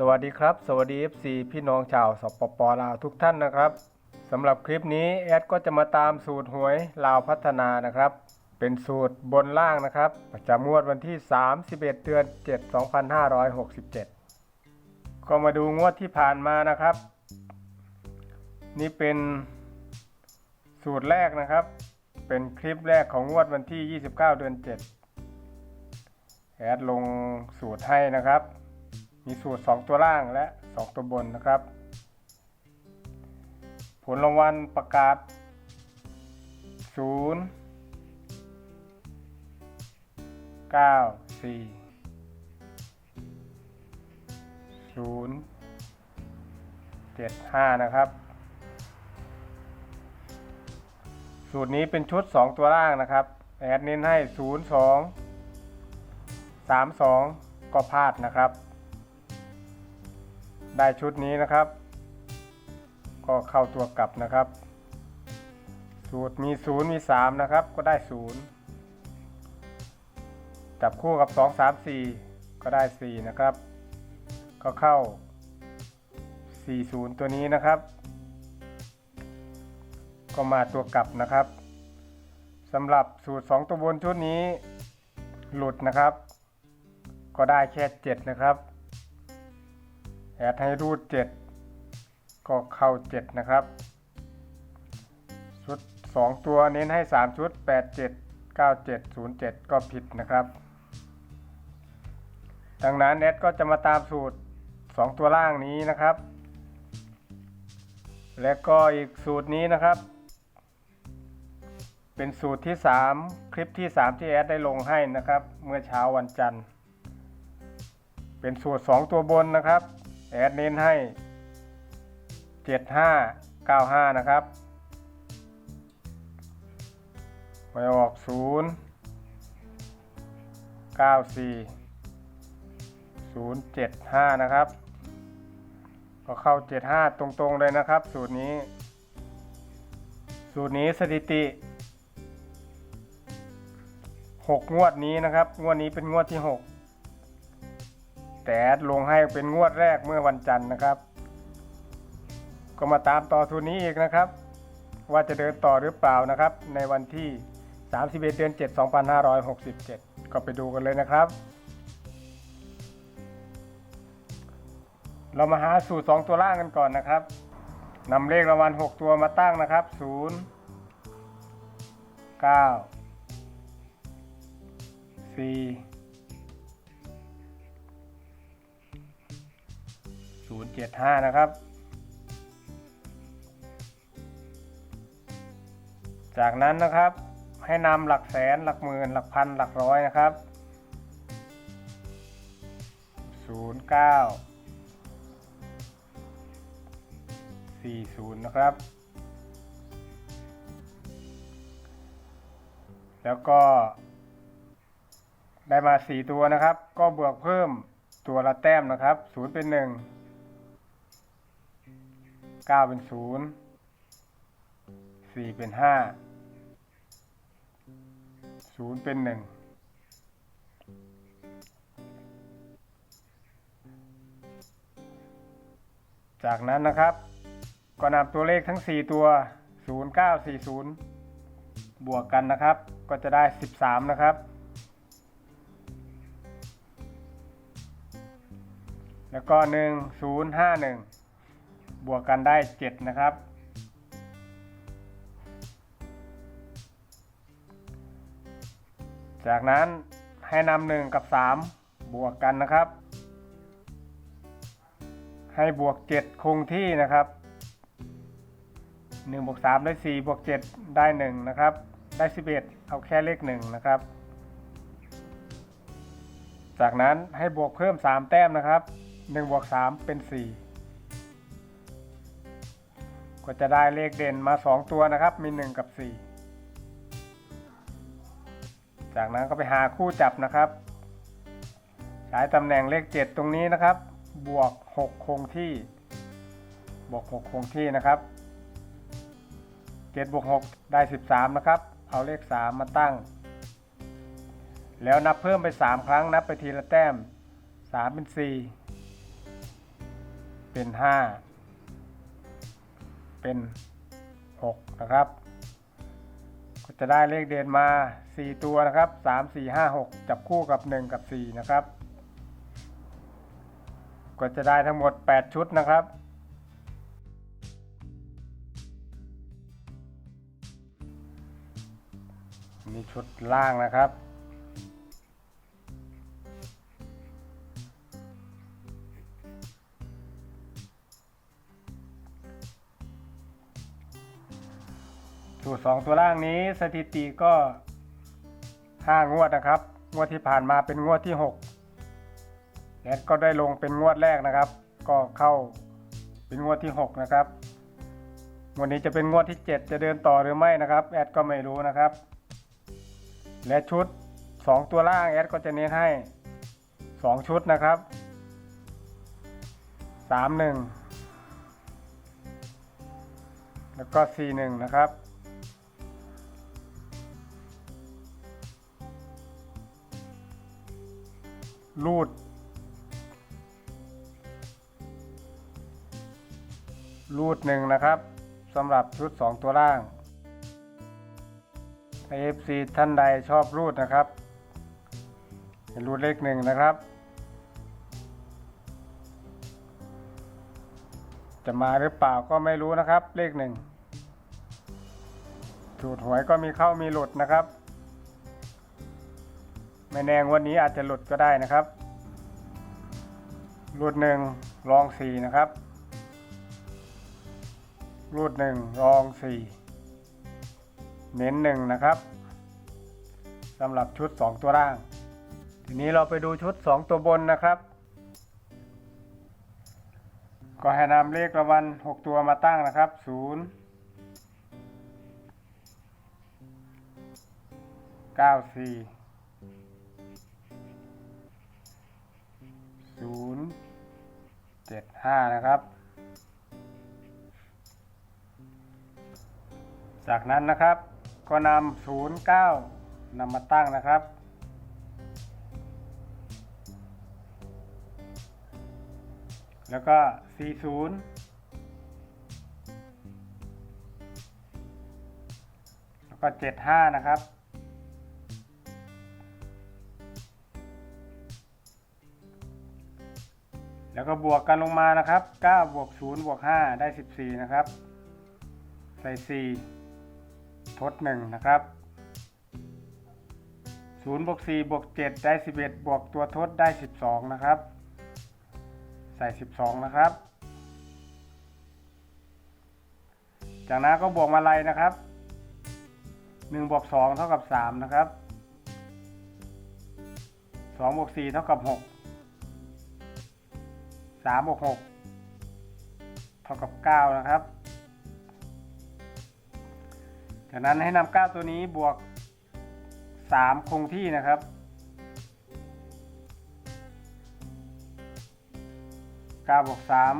สวัสดีครับ สวัสดี FC พี่น้องชาวสปปลาวทุกท่านนะครับสำหรับคลิปนี้แอดก็จะมาตามสูตรหวยลาวพัฒนานะครับ เป็นสูตรบนล่างนะครับ ประจำงวดวันที่ 31 เดือน 7 2567 ก็มาดูงวดที่ผ่านมานะครับ นี่เป็นสูตรแรกนะครับ เป็นคลิปแรกของงวดวันที่ 29 เดือน 7 แอดลงสูตรให้นะครับ มีสูตร 2 ตัวล่างและ 2 ตัวบนนะครับ ผลรางวัลประกาศ 0 9 4 0 7 5 นะครับ สูตรนี้เป็นชุด 2 ตัวล่างนะครับ แอดเน้นให้ 0 2 3 2 ก็พลาดนะครับ ได้ชุดนี้นะครับ ก็เข้าตัวกลับนะครับ สูตรมี0มี3นะครับ ก็ได้ 0 จับคู่กับ 2 3 4 ก็ได้ 4 นะครับ ก็เข้า 40 ตัวนี้นะครับ ก็มาตัวกลับนะครับสำหรับสูตร 2 ตัวบนชุดนี้หลุดนะครับ ก็ได้แค่ 7 นะครับ แอดให้รูด 7 ก็เข้า 7 นะครับ ชุด 2 ตัวเน้นให้ 3 ชุด 8 7 9 7 0 7 ก็ผิดนะครับ ดังนั้นแอดก็จะมาตามสูตร 2 ตัวล่างนี้นะครับ และก็อีกสูตรนี้นะครับ เป็นสูตรที่ 3 คลิปที่ 3 ที่แอดได้ลงให้นะครับ เมื่อเช้าวันจันทร์ เป็นสูตร 2 ตัวบนนะครับ แอดเน้นให้ 7595 นะครับไปออก 0 94 075 นะครับ ก็เข้า 75 ตรงๆเลยนะครับ สูตรนี้ สูตรนี้สถิติ 6 งวดนี้นะครับ งวดนี้เป็นงวดที่ 6 แต่แอดลงให้เป็นงวดแรกเมื่อวันจันทร์นะครับ ก็มาตามต่อสูตรนี้อีกนะครับ ว่าจะเดินต่อหรือเปล่านะครับ ในวันที่ 31 เดือน 7 2567 ก็ไปดูกันเลยนะครับ เรามาหาสูตร 2 ตัวล่างกันก่อนนะครับนำเลขรางวัล 6 ตัวมาตั้งนะครับ 0 9 4 075 นะครับ จากนั้นนะครับให้นำหลักแสนหลักหมื่นหลักพันหลักร้อยนะครับ 09 40 นะครับ แล้วก็ ได้มา 4 ตัวนะครับ ก็บวกเพิ่มตัวละแต้มนะครับ 0 เป็น 1 9เป็น0 4เป็น5 0เป็น1จากนั้นนะครับ ก็นำตัวเลขทั้ง 4 ตัว 0940 บวกกันนะครับ ก็จะได้ 13 นะครับ แล้วก็ 1051 บวกกันได้ 7 นะครับ จากนั้นให้นำ1กับ 3 บวกกันนะครับ ให้บวก 7 คงที่นะครับ1บวก3ได้4บวก7 ได้ 1 นะครับ ได้ 11 เอาแค่เลข 1 นะครับ จากนั้นให้บวกเพิ่ม 3 แต้มนะครับ1บวก3เป็น 4 ก็จะได้เลขเด่นมา 2 ตัวนะครับ มี 1 กับ 4 จากนั้นก็ไปหาคู่จับนะครับ ใช้ตำแหน่งเลข 7 ตรงนี้นะครับ บวก 6 คงที่ บวก 6 คงที่นะครับ7บวก6ได้ 13 นะครับ เอาเลข 3 มาตั้ง แล้วนับเพิ่มไป 3 ครั้งนับไปทีละแต้ม 3 เป็น 4 เป็นห้า เป็นหกนะครับ ก็จะได้เลขเด่นมา 4 ตัวนะครับ 3 4 5 6 จับคู่กับ 1 กับ 4 นะครับ ก็จะได้ทั้งหมด 8 ชุดนะครับมีชุดล่างนะครับ สูตรสองตัวล่างนี้สถิติก็ห้างวดนะครับ งวดที่ผ่านมาเป็นงวดที่หกแอดก็ได้ลงเป็นงวดแรกนะครับ ก็เข้าเป็นงวดที่หกนะครับงวดนี้จะเป็นงวดที่เจ็ดจะเดินต่อหรือไม่นะครับ แอดก็ไม่รู้นะครับ และชุดสองตัวล่างแอดก็จะเน้นให้สองชุดนะครับสามหนึ่งแล้วก็สี่หนึ่งนะครับ รูด รูดหนึ่งนะครับสำหรับชุด 2 ตัวล่าง AFC ท่านใดชอบรูดนะครับให้รูดเลขหนึ่งนะครับ จะมาหรือเปล่าก็ไม่รู้นะครับ เลขหนึ่งสูตรหวยก็มีเข้ามีหลุดนะครับ ไม่แน่งวันนี้อาจจะหลุดก็ได้นะครับ รูดหนึ่งรองสี่นะครับ รูดหนึ่งรองสี่เน้นหนึ่งนะครับสำหรับชุด 2 ตัวล่าง ทีนี้เราไปดูชุด 2 ตัวบนนะครับ ก็ให้นำเลขรางวัล6ตัวมาตั้งนะครับ 0 9 4 ศูนย์เจ็ดห้านะครับ จากนั้นนะครับก็นำศูนย์เก้านำมาตั้งนะครับ แล้วก็สี่ศูนย์แล้วก็เจ็ดห้านะครับ แล้วก็บวกกันลงมานะครับ9บวก0บวก5ได้ 14 นะครับ ใส่ 4 ทด 1 นะครับ0บวก4บวก7ได้ 11 บวกตัวทดได้ 12 นะครับ ใส่ 12 นะครับ จากนั้นก็บวกมาลัยนะครับ1บวก2เท่ากับ 3 นะครับ2บวก4เท่ากับ 6 สามบวกหกเท่ากับเก้านะครับ จากนั้นให้นำเก้าตัวนี้บวกสามคงที่นะครับเก้าบวกสาม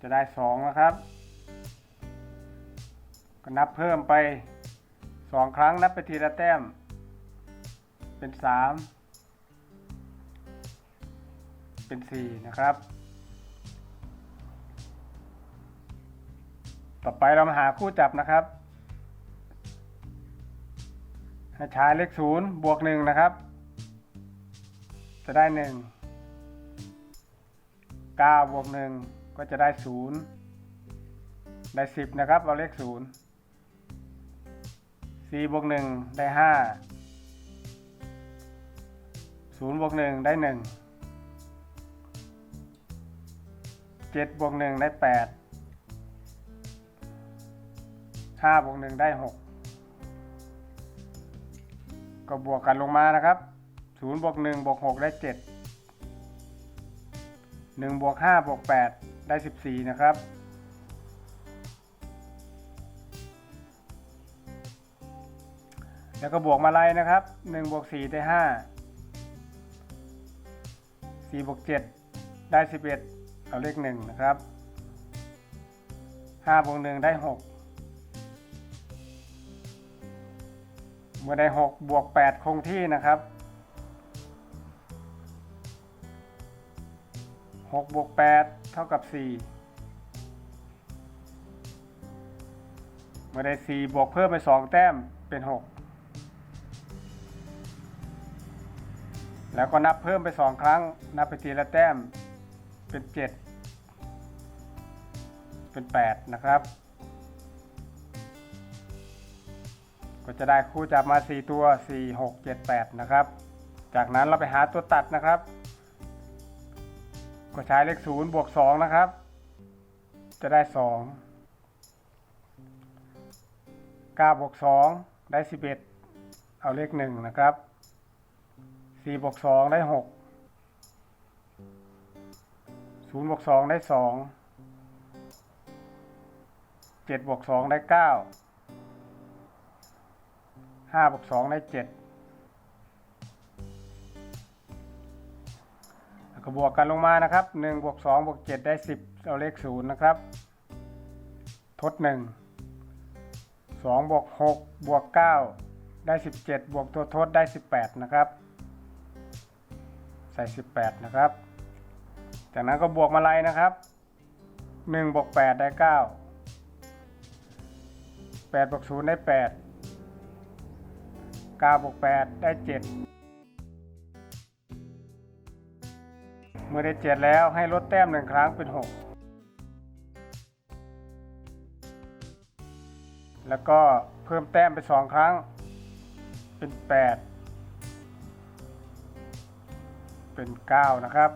จะได้สองนะครับ ก็นับเพิ่มไปสองครั้งนับไปทีละแต้ม เป็นสาม เป็น 4 นะครับ ต่อไปเรามาหาคู่จับนะครับให้ใช้เลข0บวก1นะครับ จะได้ 1 9บวก1ก็จะได้ 0 ได้ 10 นะครับ เอาเลข 0 4บวก1ได้ 5 0บวก1ได้ 1 เจ็ดบวกหนึ่งได้แปดห้าบวกหนึ่งได้หกก็บวกกันลงมานะครับศูนย์บวกหนึ่งบวกหกได้เจ็ดหนึ่งบวกห้าบวกแปดได้สิบสี่นะครับแล้วก็บวกมาลัยนะครับหนึ่งบวกสี่ได้ห้าสี่บวกเจ็ดได้สิบ เอาเลขหนึ่งนะครับห้าบวกหนึ่งได้หกเมื่อได้หกบวกแปดคงที่นะครับหหกบวกแปดเท่ากับสี่เมื่อได้สี่บวกเพิ่มไปสองแต้มเป็นหกแล้วก็นับเพิ่มไปสองครั้ง นับไปทีละแต้ม เป็นเจ็ดเป็นแปดนะครับ ก็จะได้คู่จับมา4ตัว4 6 7 8นะครับ จากนั้นเราไปหาตัวตัดนะครับ ก็ใช้เลข0บวก2นะครับ จะได้2 9บวก2ได้11เอาเลข1นะครับ4บวก2ได้ 6 0บวก2ได้2 7บวก2ได้9ห้าบวกสองได้เจ็ดแล้วก็บวกกันลงมานะครับหนึ่งบวกสองบวกเจ็ดได้สิบเอาเลขศูนย์นะครับ ทดหนึ่งสองบวกหกบวกเก้าได้สิบเจ็ดบวกตัวทดได้สิบแปดนะครับ ใส่สิบแปดนะครับ จากนั้นก็บวกมาลัยนะครับหนึ่งบวกแปดได้เก้าแปดบวกศูนย์ได้แปด9บวก8ได้ 7 เมื่อได้ 7 แล้วให้ลดแต้มหนึ่งครั้งเป็น 6 แล้วก็เพิ่มแต้มไป 2 ครั้งเป็น 8 เป็น 9 นะครับ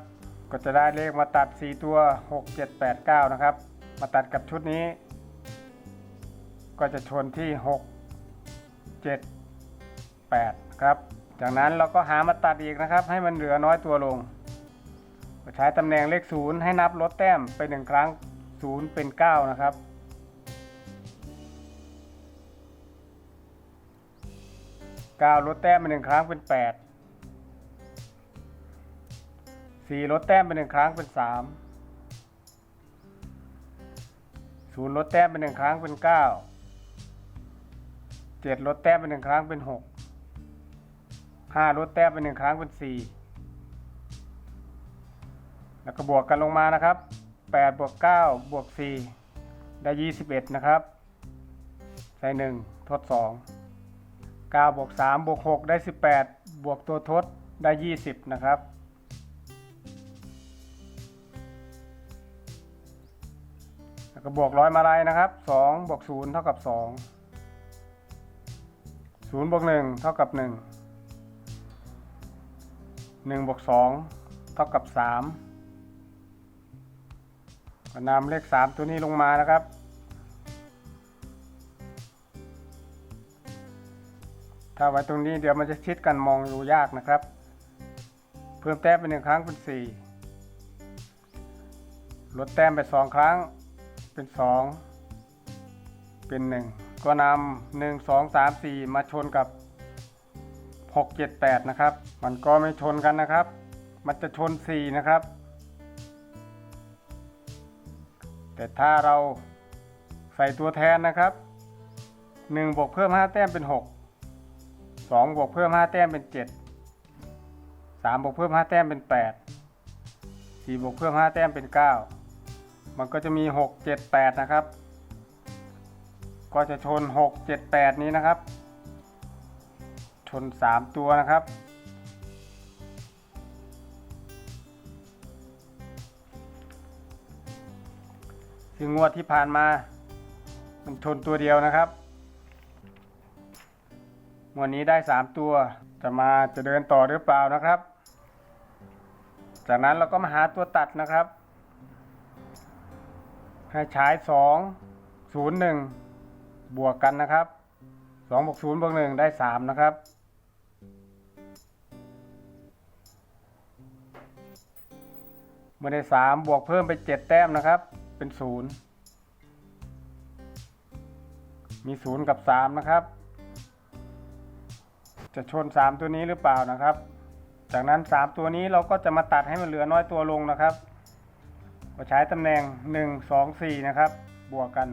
ก็จะได้เลขมาตัด 4 ตัว 6 7 8 9 นะครับ มาตัดกับชุดนี้ ก็จะชนที่ 6 7 8 ครับ จากนั้นเราก็หามาตัดอีกนะครับ ให้มันเหลือน้อยตัวลงใช้ตำแหน่งเลข 0 ให้นับลดแต้มไปหนึ่งครั้ง 0 เป็น 9 นะครับ 9 ลดแต้มไปหนึ่งครั้งเป็น 8 4ลดแต้มไปหนึ่งครั้งเป็น3 0ลดแต้มไปหนึ่งครั้งเป็น9 7ลดแต้มไปหนึ่งครั้งเป็น6ห้าลดแต้มไปหนึ่งครั้งเป็นสี่แล้วก็บวกกันลงมานะครับแปดบวกเก้าบวกสี่ได้ยี่สิบเอ็ดนะครับใส่หนึ่งทดสองเก้าบวกสามบวกหกได้สิบแปดบวกตัวทดได้ยี่สิบนะครับ ก็บวกร้อยมาลัยนะครับสองบวกศูนย์เท่ากับสองศูนย์บวกหนึ่งเท่ากับหนึ่งหนึ่งบวกสองเท่ากับสามก็นำเลขสามตัวนี้ลงมานะครับ ถ้าไว้ตรงนี้เดี๋ยวมันจะชิดกันมองดูยากนะครับ เพิ่มแต้มไปหนึ่งครั้งเป็นสี่ลดแต้มไปสองครั้ง เป็นสองเป็นหนึ่งก็นำหนึ่งสองสามสี่มาชนกับ 6 7 8 นะครับ มันก็ไม่ชนกันนะครับ มันจะชน 4 นะครับ แต่ถ้าเราใส่ตัวแทนนะครับ 1 บวกเพิ่ม 5 แต้มเป็น 6 2 บวกเพิ่ม 5 แต้มเป็น 7 3 บวกเพิ่ม 5 แต้มเป็น 8 4 บวกเพิ่ม 5 แต้มเป็น 9 มันก็จะมี 6 7 8 นะครับ ก็จะชน 6 7 8 นี้นะครับ ชน 3 ตัวนะครับคืองวดที่ผ่านมา มันชนตัวเดียวนะครับงวดนี้ได้ 3 ตัวจะมาจะเดินต่อหรือเปล่านะครับ จากนั้นเราก็มาหาตัวตัดนะครับ ให้ใช้2 0 1บวกกันนะครับ2บวก0บวก1ได้3นะครับ เมื่อได้สามบวกเพิ่มไปเจ็ดแต้มนะครับ เป็นศูนย์มีศูนย์กับสามนะครับ จะชนสามตัวนี้หรือเปล่านะครับ จากนั้นสามตัวนี้เราก็จะมาตัดให้มันเหลือน้อยตัวลงนะครับ ก็ใช้ตำแหน่งหนึ่งสองสี่นะครับ บวกกัน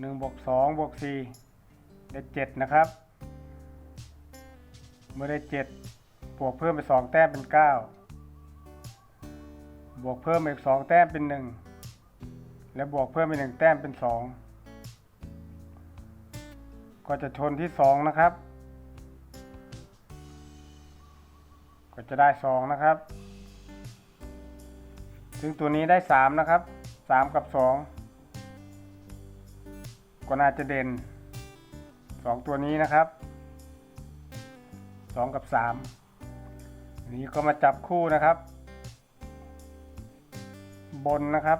หนึ่งบวกสองบวกสี่ได้เจ็ดนะครับ เมื่อได้เจ็ดบวกเพิ่มไปสองแต้มเป็นเก้าบวกเพิ่มอีกสองแต้มเป็นหนึ่งและบวกเพิ่มอีกหนึ่งแต้มเป็นสองก็จะชนที่สองนะครับ ก็จะได้สองนะครับ ซึ่งตัวนี้ได้สามนะครับสามกับสองก็น่าจะเด่นสองตัวนี้นะครับสองกับสามอันนี้ก็มาจับคู่นะครับ บนนะครับ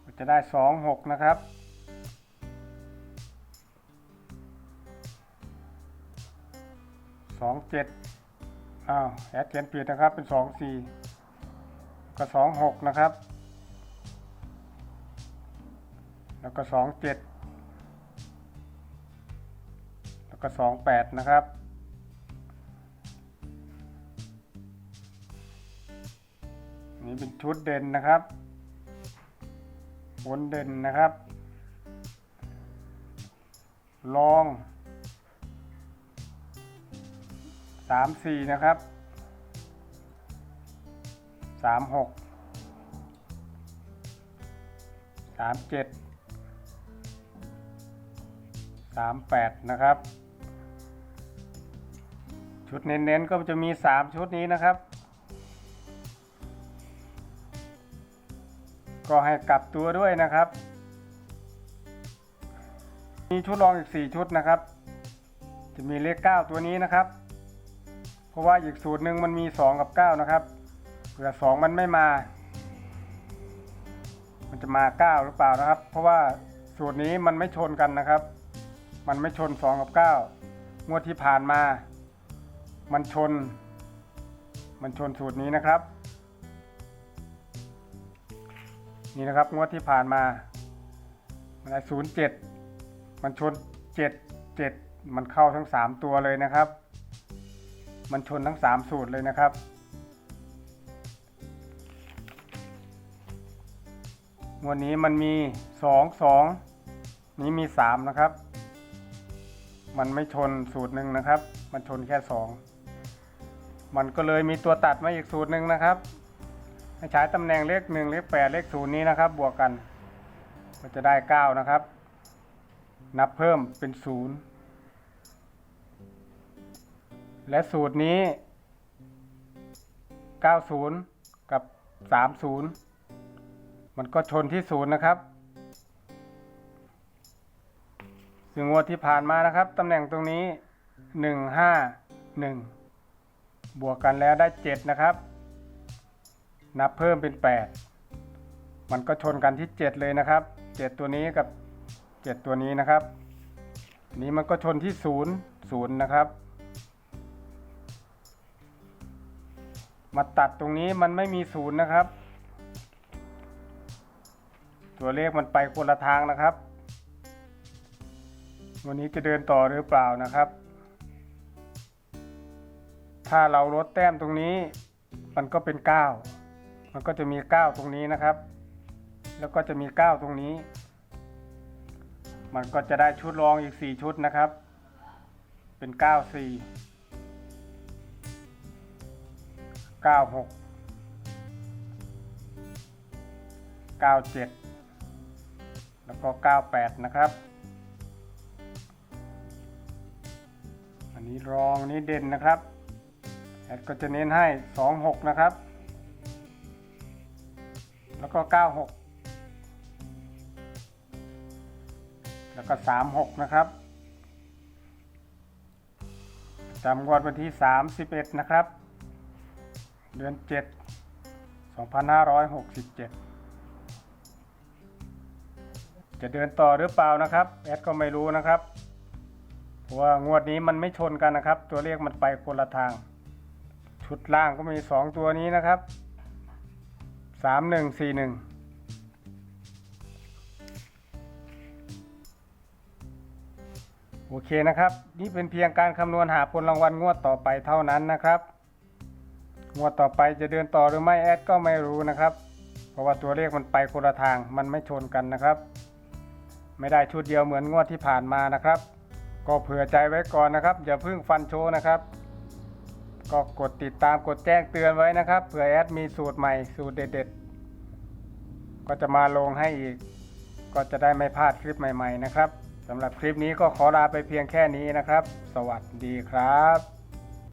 ก็จะได้สองหกนะครับ เจ็ดอ้าวแอดเขียนผิดนะครับเป็นสองสี่ก็สองหกนะครับ แล้วก็สองเจ็ดแล้วก็สองแปดนะครับนี่เป็นชุดเด่นนะครับบนเด่นนะครับ ลอง สามสี่นะครับสามหกสามเจ็ดสามแปดนะครับ ชุดเน้นๆก็จะมีสามชุดนี้นะครับ ก็ให้กลับตัวด้วยนะครับ มีชุดรองอีกสี่ชุดนะครับ จะมีเลขเก้าตัวนี้นะครับ ราะว่าอีกสูตรหนึ่งมันมี 2 กับ 9 นะครับ เผื่อ 2 มันไม่มา มันจะมา 9 หรือเปล่านะครับ เพราะว่าสูตรนี้มันไม่ชนกันนะครับ มันไม่ชน 2 กับ 9 งวดที่ผ่านมา มันชน มันชนสูตรนี้นะครับ นี่นะครับงวดที่ผ่านมา มันได้ศูนย์เจ็ดมันชนเจ็ดเจ็ดมันเข้าทั้งสามตัวเลยนะครับ มันชนทั้งสามสูตรเลยนะครับ งวดนี้มันมีสองสองนี้มีสามนะครับ มันไม่ชนสูตรหนึ่งนะครับ มันชนแค่สองมันก็เลยมีตัวตัดมาอีกสูตรหนึ่งนะครับให้ใช้ตำแหน่งเลขหนึ่งเลขแปดเลขศูนย์นี้นะครับ บวกกัน ก็จะได้เก้านะครับ นับเพิ่มเป็นศูนย์ และสูตรนี้ 90 กับ 30 มันก็ชนที่ศูนย์นะครับ ซึ่งงวดที่ผ่านมานะครับ ตำแหน่งตรงนี้ 151 บวกกันแล้วได้ 7 นะครับ นับเพิ่มเป็น 8 มันก็ชนกันที่ 7 เลยนะครับ 7 ตัวนี้กับ 7 ตัวนี้นะครับ นี้มันก็ชนที่ 0 0 นะครับ มาตัดตรงนี้มันไม่มี0นะครับ ตัวเลขมันไปคนละทางนะครับ วันนี้จะเดินต่อหรือเปล่านะครับ ถ้าเราลดแต้มตรงนี้ มันก็เป็น 9 มันก็จะมี 9 ตรงนี้นะครับ แล้วก็จะมี 9 ตรงนี้ มันก็จะได้ชุดรองอีก 4 ชุดนะครับ เป็น 9 4 9 6 9 7แล้วก็9 8นะครับ อันนี้รองนี้เด่นนะครับแอดก็จะเน้นให้2 6นะครับ แล้วก็9 6แล้วก็ 3 6 นะครับจำงวดวันที่ 31 นะครับ เดือน7 2567จะเดินต่อหรือเปล่านะครับแอดก็ไม่รู้นะครับเพราะว่างวดนี้มันไม่ชนกันนะครับ ตัวเลขมันไปคนละทาง ชุดล่างก็มี 2 ตัวนี้นะครับ 3141โอเคนะครับ นี่เป็นเพียงการคำนวณหาผลรางวัลงวดต่อไปเท่านั้นนะครับ งวดต่อไปจะเดินต่อหรือไม่แอดก็ไม่รู้นะครับ เพราะว่าตัวเลขมันไปคนละทางมันไม่ชนกันนะครับ ไม่ได้ชุดเดียวเหมือนงวดที่ผ่านมานะครับ ก็เผื่อใจไว้ก่อนนะครับอย่าเพิ่งฟันโชว์นะครับ ก็กดติดตามกดแจ้งเตือนไว้นะครับเผื่อแอดมีสูตรใหม่สูตรเด็ด ๆ ก็จะมาลงให้อีก ก็จะได้ไม่พลาดคลิปใหม่ ๆ นะครับสำหรับคลิปนี้ก็ขอลาไปเพียงแค่นี้นะครับ สวัสดีครับ